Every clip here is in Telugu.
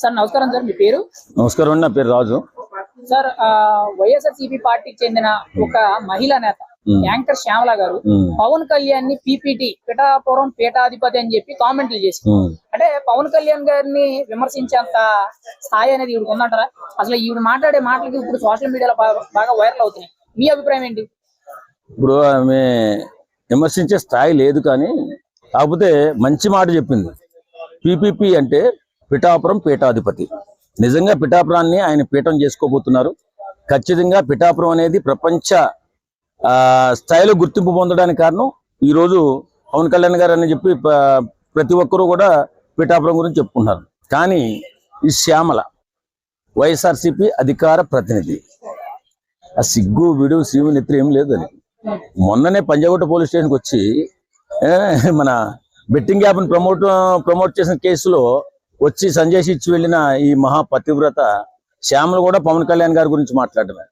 సార్ నమస్కారం సార్ మీ పేరు? నమస్కారం అండి నా పేరు రాజు. సార్ వైఎస్ఆర్సీపీ పార్టీకి చెందిన ఒక మహిళా నేత. యాంకర్ శ్యామల గారు పవన్ కళ్యాణ్ని పీపీటీ పిఠాపురం పీఠాధిపతి అని చెప్పి కామెంట్లు చేసి. అంటే పవన్ కళ్యాణ్ గారిని విమర్శించేంత స్థాయి అనేది ఈవిడ ఉందంటారా? అసలు ఈవిడ మాట్లాడే మాటలకి ఇప్పుడు సోషల్ మీడియాలో బాగా బాగా వైరల్ అవుతున్నాయి. మీ అభిప్రాయం ఏంటి? ఇప్పుడు ఆమె విమర్శించే స్థాయి లేదు కానీ కాకపోతే మంచి మాట చెప్పింది. పిపిపి అంటే పిఠాపురం పీఠాధిపతి. నిజంగా పిఠాపురాన్ని ఆయన పీఠం చేసుకోబోతున్నారు. ఖచ్చితంగా పిఠాపురం అనేది ప్రపంచ ఆ, స్థాయిలో గుర్తింపు పొందడానికి కారణం. ఈ రోజు పవన్ కళ్యాణ్ గారు అని చెప్పి ప్రతి ఒక్కరూ కూడా పిఠాపురం గురించి చెప్పుకుంటున్నారు. కానీ ఈ శ్యామల వైఎస్ఆర్సిపి అధికార ప్రతినిధి. ఆ సిగ్గు విడు శివు నిద్ర ఏం లేదు మొన్ననే పంజాగుట్ట పోలీస్ స్టేషన్కి వచ్చి మన బెట్టింగ్ యాప్ని ప్రమోట్ ప్రమోట్ చేసిన కేసులో వచ్చి సంజయ్ ఇచ్చి వెళ్ళిన ఈ మహా పతివ్రత శ్యామల కూడా పవన్ కళ్యాణ్ గారి గురించి మాట్లాడమే.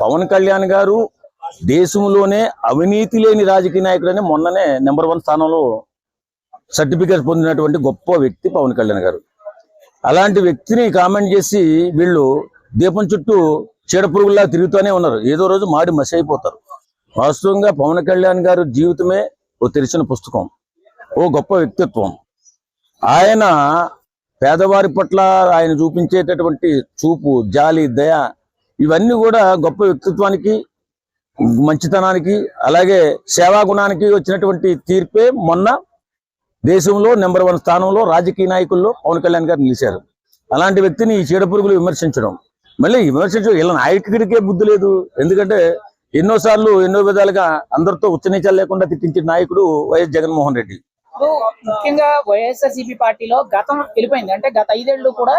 పవన్ కళ్యాణ్ గారు దేశంలోనే అవినీతి లేని రాజకీయ నాయకుడని మొన్ననే నెంబర్ వన్ స్థానంలో సర్టిఫికేట్ పొందినటువంటి గొప్ప వ్యక్తి పవన్ కళ్యాణ్ గారు. అలాంటి వ్యక్తిని కామెంట్ చేసి వీళ్ళు దీపం చుట్టూ చీడపురుగుల్లా తిరుగుతూనే ఉన్నారు. ఏదో రోజు మాడి మసి అయిపోతారు. వాస్తవంగా పవన్ కళ్యాణ్ గారు జీవితమే ఓ తెరిచిన పుస్తకం. ఓ గొప్ప వ్యక్తిత్వం. ఆయన పేదవారి పట్ల ఆయన చూపించేటటువంటి చూపు జాలి దయ ఇవన్నీ కూడా గొప్ప వ్యక్తిత్వానికి మంచితనానికి అలాగే సేవా గుణానికి వచ్చినటువంటి తీర్పే మొన్న దేశంలో నెంబర్ వన్ స్థానంలో రాజకీయ నాయకుల్లో పవన్ కళ్యాణ్ గారు నిలిచారు. అలాంటి వ్యక్తిని ఈ చీడపురుగులు విమర్శించడం. మళ్ళీ విమర్శించడం ఇలా నాయకుడికే బుద్ధి లేదు. ఎందుకంటే ఎన్నోసార్లు ఎన్నో విధాలుగా అందరితో ఉచ్చనీచాలు లేకుండా తిట్టించిన నాయకుడు వైఎస్ జగన్మోహన్ రెడ్డి. ఇప్పుడు ముఖ్యంగా వైఎస్ఆర్సీపీ పార్టీలో గతం వెళ్ళిపోయింది. అంటే గత ఐదేళ్ళు కూడా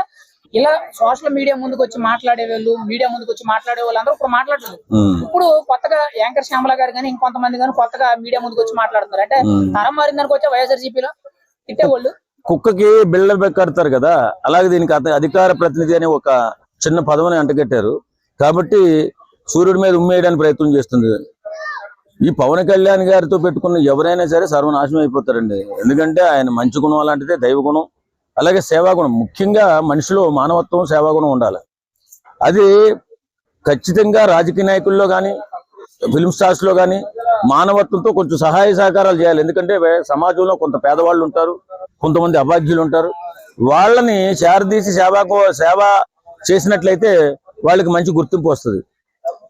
ఇలా సోషల్ మీడియా ముందుకు వచ్చి మాట్లాడే వాళ్ళు మీడియా ముందుకు వచ్చి మాట్లాడే వాళ్ళు అందరూ ఇప్పుడు మాట్లాడలేదు. ఇప్పుడు కొత్తగా యాంకర్ శ్యామల గారు కానీ ఇంకొంతమంది కానీ కొత్తగా మీడియా ముందుకు వచ్చి మాట్లాడుతున్నారు. అంటే. తరం మారిందనుకో వచ్చా వైఎస్ఆర్సీపీలో? తిట్టేవాళ్ళు? కుక్కకి బిళ్ళ కడతారు కదా అలాగే దీనికి అధికార ప్రతినిధి అనే ఒక చిన్న పదవిని అంటగట్టారు. కాబట్టి సూర్యుడి మీద ఉమ్మేయడానికి ప్రయత్నం చేస్తుంది. ఈ పవన్ కళ్యాణ్ గారితో పెట్టుకున్న ఎవరైనా సరే సర్వనాశనం అయిపోతారండి. ఎందుకంటే ఆయన మంచి గుణం అలాంటిదే దైవ గుణం అలాగే సేవాగుణం ముఖ్యంగా మనిషిలో మానవత్వం సేవాగుణం ఉండాలి. అది ఖచ్చితంగా రాజకీయ నాయకుల్లో కానీ ఫిల్మ్ స్టార్స్లో కానీ మానవత్వంతో కొంచెం సహాయ సహకారాలు చేయాలి. ఎందుకంటే సమాజంలో కొంత పేదవాళ్ళు ఉంటారు కొంతమంది అభాగ్యులు ఉంటారు. వాళ్ళని చేరదీసి సేవా సేవ చేసినట్లయితే వాళ్ళకి మంచి గుర్తింపు వస్తుంది.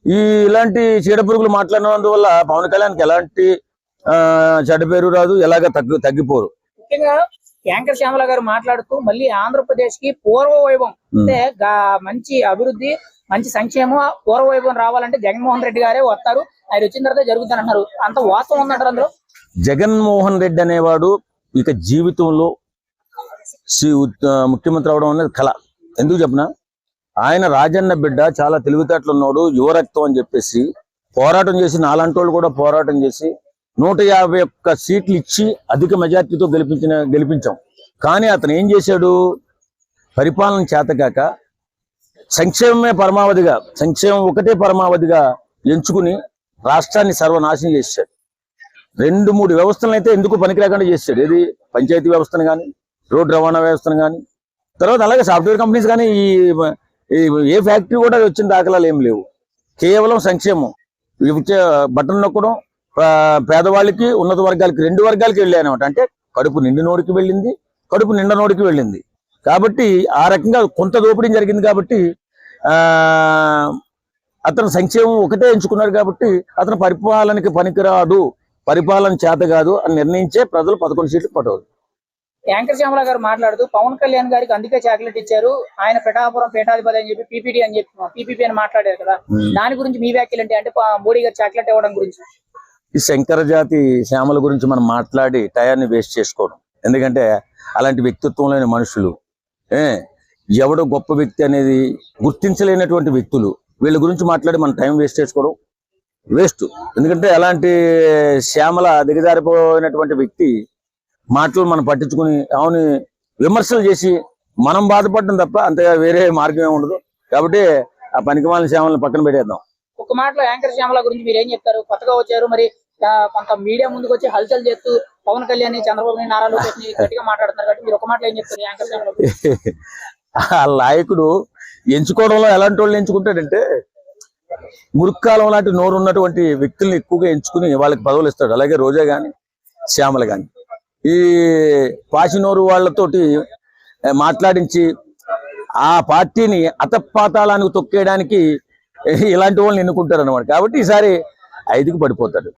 ఈ ఇలాంటి చీడపురుగులు మాట్లాడినందువల్ల పవన్ కళ్యాణ్కి ఎలాంటి చెడ్డ పేరు రాదు ఎలాగ తగ్గు తగ్గిపోరు. ముఖ్యంగా యాంకర్ శ్యామల గారు మాట్లాడుతూ మళ్ళీ ఆంధ్రప్రదేశ్కి పూర్వ వైభవం అంటే మంచి అభివృద్ధి మంచి సంక్షేమం పూర్వ వైభవం రావాలంటే జగన్మోహన్ రెడ్డి గారే వస్తారు. ఆయన వచ్చిన తర్వాత జరుగుతుంది అన్నారు అంత వాస్తవం ఉందంటారు అందులో? జగన్మోహన్ రెడ్డి అనేవాడు ఇక జీవితంలో ముఖ్యమంత్రి అవడం అనేది కళ. ఎందుకు చెప్పనా? ఆయన రాజన్న బిడ్డ చాలా తెలివితేటలు ఉన్నాడు యువరక్తం అని చెప్పేసి పోరాటం చేసి నాలంటోళ్ళు కూడా పోరాటం చేసి నూట యాభై ఒక్క సీట్లు ఇచ్చి అధిక మెజార్టీతో గెలిపించిన గెలిపించాం. కానీ అతను ఏం చేశాడు? పరిపాలన చేతకాక సంక్షేమమే పరమావధిగా సంక్షేమం ఒకటే పరమావధిగా ఎంచుకుని రాష్ట్రాన్ని సర్వనాశనం చేశాడు. రెండు మూడు వ్యవస్థలను అయితే ఎందుకు పనికి లేకుండా చేశాడు? ఏది? పంచాయతీ వ్యవస్థను కానీ రోడ్డు రవాణా వ్యవస్థను కానీ తర్వాత అలాగే సాఫ్ట్వేర్ కంపెనీస్ కానీ ఈ ఈ ఏ ఫ్యాక్టరీ కూడా వచ్చిన దాఖలాలు ఏం లేవు. కేవలం సంక్షేమం. బట్టలు నొక్కడం పేదవాళ్ళకి ఉన్నత వర్గాలకి రెండు వర్గాలకి వెళ్ళాయనమాట అంటే కడుపు నిండినోడికి వెళ్ళింది కడుపు నిండనోడికి వెళ్ళింది. కాబట్టి ఆ రకంగా కొంత దోపిడీ జరిగింది కాబట్టి ఆ అతను సంక్షేమం ఒకటే ఎంచుకున్నాడు కాబట్టి అతను పరిపాలనకి పనికిరాదు పరిపాలన చేత కాదు అని నిర్ణయించే ప్రజలు పదకొండు సీట్లు పట్టవచ్చు యాంకర్ శ్యామల గారు మాట్లాడుతూ పవన్ కళ్యాణ్ గారికి అందుకే చాక్లెట్ ఇచ్చారు. ఆయన పిఠాపురం పీఠాధిపతి అని చెప్పి పీపీటీ అని చెప్పి పీపీపీ అని మాట్లాడారు కదా. దాని గురించి మీ వ్యాఖ్యలు ఏంటి? అంటే మోడీ గారు చాక్లెట్ ఇవ్వడం గురించి. ఈ శంకర జాతి శ్యామల గురించి మనం మాట్లాడి టయాన్ని వేస్ట్ చేసుకోవడం. ఎందుకంటే అలాంటి వ్యక్తిత్వం లేని మనుషులు ఏ ఎవడో గొప్ప వ్యక్తి అనేది గుర్తించలేనటువంటి వ్యక్తులు వీళ్ళ గురించి మాట్లాడి మనం టైం వేస్ట్ చేసుకోవడం వేస్ట్. ఎందుకంటే అలాంటి శ్యామల దిగజారిపోయినటువంటి వ్యక్తి మాటలు మనం పట్టించుకుని అవును విమర్శలు చేసి మనం బాధపడడం తప్ప అంతగా వేరే మార్గం ఏమి ఉండదు. కాబట్టి ఆ పనికిమాలిన శ్యామలను పక్కన పెట్టేద్దాం. ఒక మాటలో యాంకర్ శ్యామల గురించి మీరు ఏం చెప్తారు? కొత్తగా వచ్చారు మరి కొంత మీడియా ముందుకు వచ్చి హల్చల్ చేస్తూ పవన్ కళ్యాణ్ చంద్రబాబు నాయుడు, నారా లోకేష్ని గట్టిగా మాట్లాడుతున్నారు కాబట్టి మీరు ఒక మాటలో ఏం చెప్తారు యాంకర్ శ్యామల? ఆ నాయకుడు ఎంచుకోవడంలో ఎలాంటి వాళ్ళని ఎంచుకుంటాడంటే మురుక్కాలం లాంటి నోరు ఉన్నటువంటి వ్యక్తుల్ని ఎక్కువగా ఎంచుకుని వాళ్ళకి పదవులు ఇస్తాడు. అలాగే రోజా గాని శ్యామల గాని. ఈ పాచినోరు వాళ్ళతోటి మాట్లాడించి ఆ పార్టీని అతపాతాళానికి తొక్కేయడానికి ఇలాంటి వాళ్ళని ఎన్నుకుంటారు అనమాట కాబట్టి ఈసారి ఐదుకు పడిపోతాడు.